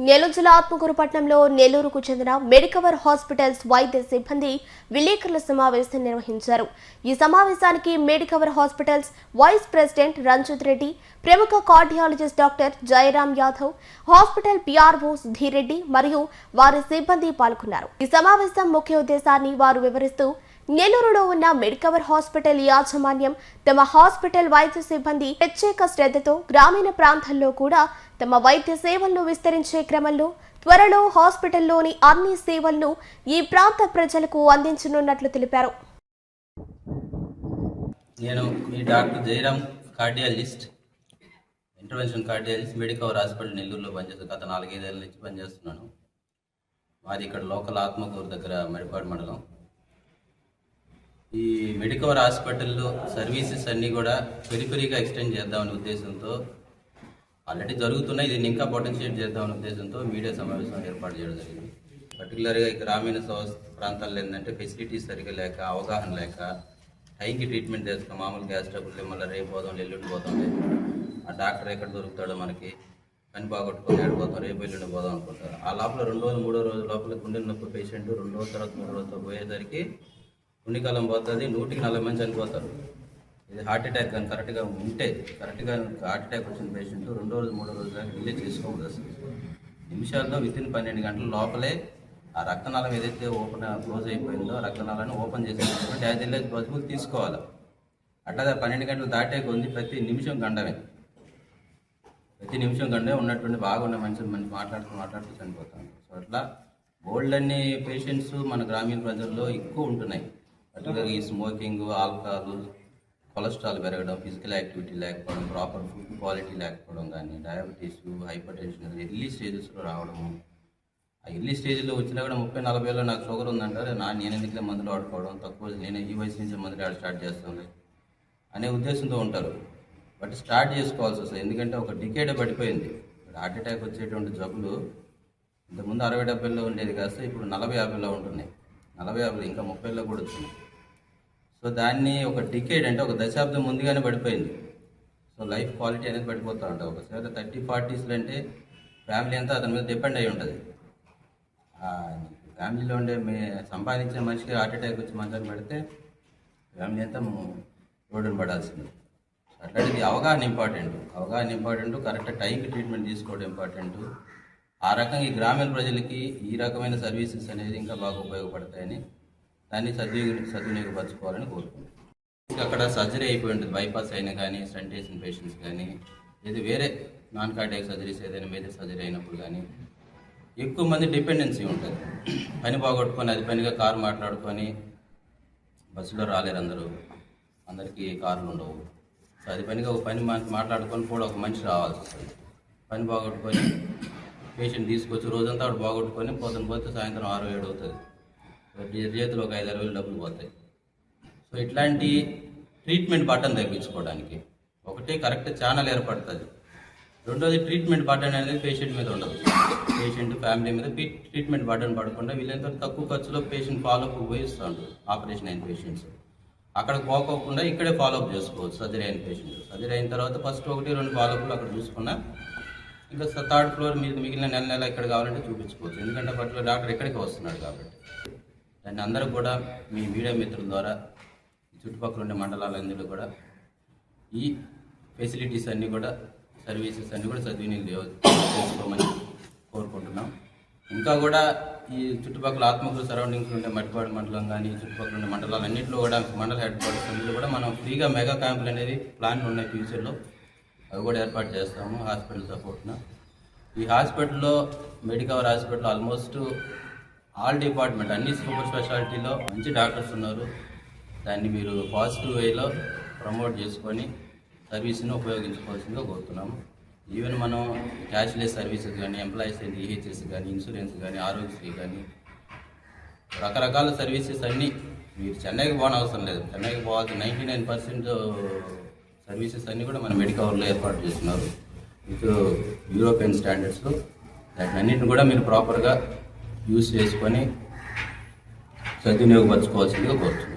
నెల్లూరు జిల్లా ఆత్మకూరు పట్టణంలో నెల్లూరుకు చెందిన మెడికవర్ హాస్పిటల్స్ వైద్య సిబ్బంది విలేకరుల సమావేశం నిర్వహించారు. ఈ సమావేశానికి Medicover hospitals vice president Ranjith Reddy ప్రముఖ cardiologist doctor Jayaram Yadav hospital PRO Dhireddy మరియు వారి సిబ్బంది పాల్గొన్నారు. ఈ సమావేశం ముఖ్య ఉద్దేశాన్ని వారు వివరిస్తూ నెల్లూరులో ఉన్న మెడికవర్ హాస్పిటల్ యాజమాన్యం తమ హాస్పిటల్ వైద్య సిబ్బంది ప్రత్యేక శ్రద్ధతో గ్రామీణ ప్రాంతాల్లో కూడా తమ వైద్య సేవలను విస్తరించే క్రమంలో త్వరలో హాస్పిటల్లోని అన్ని సేవలను ఈ ప్రాంత ప్రజలకు అందించనున్నట్లు తెలిపారు. నేను మీ doctor Jayaram cardiologist intervention cardiologist Medicover hospital నెల్లూరులో పనిచేస్తాను గత నాలుగైదేళ్ళ నుంచి పనిచేస్తున్నాను. మాది ఇక్కడ లోకల్ ఆత్మకూరు దగ్గర మడిపాడు మండలం. ఈ మెడికవర్ హాస్పిటల్లో సర్వీసెస్ అన్నీ కూడా పెరిపెరిగా ఎక్స్టెండ్ చేద్దామనే ఉద్దేశంతో ఆల్రెడీ జరుగుతున్నాయి దీన్ని ఇంకా పొటెన్షియేట్ చేద్దామనే ఉద్దేశంతో మీడియా సమావేశం ఏర్పాటు చేయడం జరిగింది. పర్టికులర్గా ఈ గ్రామీణ ప్రాంతాల్లో ఏంటంటే ఫెసిలిటీస్ సరిగా లేక అవగాహన లేక టైంకి ట్రీట్మెంట్ చేస్తాం మామూలు గ్యాస్ ట్రబుల్ మళ్ళీ రేపు పోదాం ఎల్లుండి పోదాం ఆ డాక్టర్ ఎక్కడ దొరుకుతాడో మనకి పని బాగొట్టుకొని ఆడిపోతాం రేపు ఎల్లుండి పోదాం అనుకుంటారు. ఆ లోపల రెండు రోజులు మూడో రోజు లోపల గుండె నొప్పి పేషెంట్ రెండు రోజుల తర్వాత మూడు రోజులతో పోయేసరికి ఉండికాలం పోతుంది నూటికి నలభై మంది చనిపోతారు. ఇది హార్ట్ అటాక్ కానీ కరెక్ట్గా ఉంటే కరెక్ట్గా హార్ట్ అటాక్ వచ్చిన పేషెంట్ రెండో రోజు మూడో రోజు దాకా డిలే చేసుకోకూడదు అసలు. నిమిషాల్లో విత్ ఇన్ పన్నెండు గంటల లోపలే ఆ రక్తనాళం ఏదైతే ఓపెన్ క్లోజ్ అయిపోయిందో రక్తనాళాన్ని ఓపెన్ చేసేటటువంటి యాజ్ ఎల్ పాసిబుల్ తీసుకోవాలి. అట్లా పన్నెండు గంటలు దాటే కొంది ప్రతి నిమిషం గండమే. ప్రతి నిమిషం గండే ఉన్నటువంటి బాగున్న మనిషి మనకి మాట్లాడుతూ మాట్లాడుతూ చనిపోతాం. సో అట్లా బోల్డ్ అన్ని పేషెంట్స్ మన గ్రామీణ ప్రజల్లో ఎక్కువ ఉంటున్నాయి. పర్టికులర్గా ఈ స్మోకింగ్ ఆల్కహాల్ కొలెస్ట్రాల్ పెరగడం ఫిజికల్ యాక్టివిటీ లేకపోవడం ప్రాపర్ ఫుడ్ క్వాలిటీ లేకపోవడం కానీ డయాబెటీస్ హైపర్ టెన్షన్ ఎర్లీ స్టేజెస్లో రావడము. ఆ ఎర్లీ స్టేజ్లో వచ్చినా కూడా ముప్పై నలభై ఏళ్ళు నాకు షుగర్ ఉందంటారు నా నేను ఎందుకులే మందులు ఆడుకోవడం తక్కువ నేను ఈ వయసు నుంచి మందులు ఆడ స్టార్ట్ చేస్తుంది అనే ఉద్దేశంతో ఉంటారు. బట్ స్టార్ట్ చేసుకోవాల్సి వస్తుంది. ఎందుకంటే ఒక డికేడ్ పడిపోయింది. హార్ట్ అటాక్ వచ్చేటువంటి జబ్బులు ఇంతకుముందు అరవై డెబ్బైలో ఉండేది కాస్త ఇప్పుడు నలభై యాభైలో ఉంటున్నాయి. నలభై యాభై ఇంకా ముప్పైలో కూడా వచ్చినాయి సో దాన్ని ఒక డికేడ్ అంటే ఒక దశాబ్దం ముందుగానే పడిపోయింది. సో లైఫ్ క్వాలిటీ అనేది పడిపోతూ ఉంటుంది ఒకసారి థర్టీ ఫార్టీస్లో అంటే ఫ్యామిలీ అంతా అతని మీద డిపెండ్ అయి ఉంటుంది. ఫ్యామిలీలో ఉండే మే సంపాదించిన మనిషికి హార్ట్ అటాక్ వచ్చి మంచాన్ని పెడితే ఫ్యామిలీ అంతా రోడ్డును పడాల్సింది. అట్లాంటిది అవగాహన ఇంపార్టెంట్. అవగాహన ఇంపార్టెంట్ కరెక్ట్ టైంకి ట్రీట్మెంట్ తీసుకోవడం ఇంపార్టెంట్. ఆ రకంగా ఈ గ్రామీణ ప్రజలకి ఈ రకమైన సర్వీసెస్ అనేది ఇంకా బాగా ఉపయోగపడతాయని దాన్ని సద్వినియోగ సద్వినియోగపరచుకోవాలని కోరుకుంటున్నాను. అక్కడ సర్జరీ అయిపోయి ఉంటుంది బైపాస్ అయినా కానీ స్టంటేషన్ పేషెంట్స్ కానీ ఇది వేరే నాన్ కార్డియాక్ సర్జరీస్ ఏదైనా మేజర్ సర్జరీ అయినప్పుడు కానీ ఎక్కువ మంది డిపెండెన్సీ ఉంటుంది. పని బాగొట్టుకొని అది పనిగా కారు మాట్లాడుకొని బస్సులో రాలేరు అందరూ. అందరికీ కార్లు ఉండవు. సో అది పనిగా ఒక పని మాట్లాడుకొని కూడా ఒక మనిషి రావాల్సి వస్తుంది. పని బాగొట్టుకొని పేషెంట్ తీసుకొచ్చి రోజంతా ఆవిడ బాగొట్టుకొని పొద్దున పోతే సాయంత్రం ఆరు ఏడు అవుతుంది. చేతిలో ఒక ఐదారు వేలు డబ్బులు పోతాయి. సో ఇట్లాంటి ట్రీట్మెంట్ బటన్ తగ్గించుకోవడానికి ఒకటి కరెక్ట్ ఛానల్ ఏర్పడుతుంది. రెండోది ట్రీట్మెంట్ బటన్ అనేది పేషెంట్ మీద ఉండదు. పేషెంట్ ఫ్యామిలీ మీద ట్రీట్మెంట్ బటన్ పడకుండా వీళ్ళంతా తక్కువ ఖర్చులో పేషెంట్ ఫాలోఅప్ ఉపయోగిస్తూ ఉంటారు. ఆపరేషన్ అయిన పేషెంట్స్ అక్కడ పోకోకుండా ఇక్కడే ఫాలోఅప్ చేసుకోవచ్చు సర్జరీ అయిన పేషెంట్ సర్జరీ అయిన తర్వాత ఫస్ట్ ఒకటి రెండు ఫాలోఅప్లు అక్కడ చూసుకున్నా ఇంకా థర్డ్ ఫ్లోర్ మీద మిగిలిన నెల నెల ఎక్కడ కావాలంటే చూపించుకోవచ్చు. ఎందుకంటే పర్టికులర్ డాక్టర్ ఎక్కడికి వస్తున్నాడు కాబట్టి. దాన్ని అందరూ కూడా మీ మీడియా మిత్రుల ద్వారా చుట్టుపక్కల ఉండే మండలాలందరూ కూడా ఈ ఫెసిలిటీస్ అన్నీ కూడా సర్వీసెస్ అన్నీ కూడా సద్వినియోగం చేసుకోమని కోరుకుంటున్నాం. ఇంకా కూడా ఈ చుట్టుపక్కల ఆత్మకూరు సరౌండింగ్స్ ఉండే మట్టిపాడు మండలం కానీ చుట్టుపక్కల ఉండే మండలాలు అన్నింటిలో కూడా మండల హెడ్ క్వార్టర్స్ అన్నింటిలో కూడా మనం ఫ్రీగా మెగా క్యాంపులు అనేది ప్లాన్ ఉన్నాయి ఫ్యూచర్లో అవి కూడా ఏర్పాటు చేస్తాము హాస్పిటల్ సపోర్ట్న ఈ హాస్పిటల్లో Medicover hospital almost all department అన్ని సూపర్ స్పెషాలిటీలో మంచి డాక్టర్స్ ఉన్నారు. దాన్ని మీరు పాజిటివ్ వేలో ప్రమోట్ చేసుకొని సర్వీస్ని ఉపయోగించుకోవాల్సిందిగా కోరుతున్నాము ఈవెన్ మనం క్యాష్లెస్ సర్వీసెస్ కానీ ఎంప్లాయీస్ ఈహెచ్ఎస్ కానీ ఇన్సూరెన్స్ కానీ ఆరోగ్యశ్రీ కానీ రకరకాల సర్వీసెస్ అన్నీ మీరు చెన్నైకి పోవడం అవసరం లేదు. చెన్నైకి పోవాల్సిన నైంటీ నైన్ పర్సెంట్ సర్వీసెస్ అన్నీ కూడా మన మెడికవర్లో ఏర్పాటు చేస్తున్నారు. విత్ యూరోపియన్ స్టాండర్డ్స్లో. వాటిని అన్నింటిని కూడా మీరు ప్రాపర్గా యూస్ చేసుకొని సద్వినియోగపరచుకోవాల్సిందిగా కోరుతున్నాను